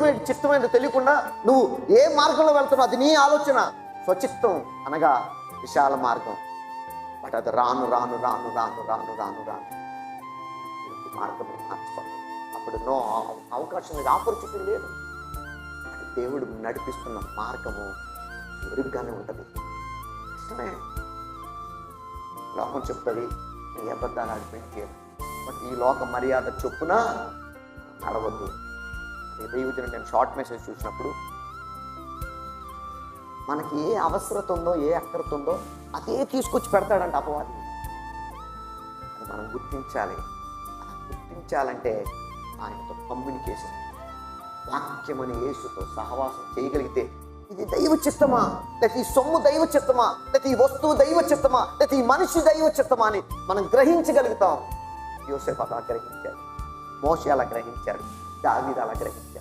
దేవుడి చిత్తమైందో తెలియకుండా నువ్వు ఏ మార్గంలో వెళ్తున్నావు అది నీ ఆలోచన. స్వచిత్తం అనగా విశాల మార్గం. బట్ అది రాను రాను రాను రాను రాను రాను రాను. మార్గం మార్చుకోండి అప్పుడు నో అవకాశం లేదు ఆపర్చునిటీ లేదు. దేవుడు నడిపిస్తున్న మార్గము మెరుగ్గానే ఉంటుంది. ఇష్టమే. లోకం చెప్తుంది ఏ అబద్ధాలు నడిపించేది బట్ ఈ లోక మర్యాద చొప్పున నడవద్దు. దైవజన నేను షార్ట్ మెసేజ్ చూసినప్పుడు మనకి ఏ అవసరత ఉందో ఏ అక్కరత ఉందో అదే తీసుకొచ్చి పెడతాడంట అపవాది. అది మనం గుర్తించాలి. గుర్తించాలంటే ఆయనతో కమ్యూనికేషన్ వాక్యమని యేసుతో సహవాసం చేయగలిగితే ఇది దైవ చిత్తమా లేక ఈ సొమ్ము దైవ చిత్తమా లేక ఈ వస్తువు దైవ చిత్తమా లేక ఈ మనిషి దైవ చిత్తమా అని మనం గ్రహించగలుగుతాం. యోసేపు అలా గ్రహించాలి మోసే అలా గ్రహించాడు దావీదు అలా గ్రహించాడు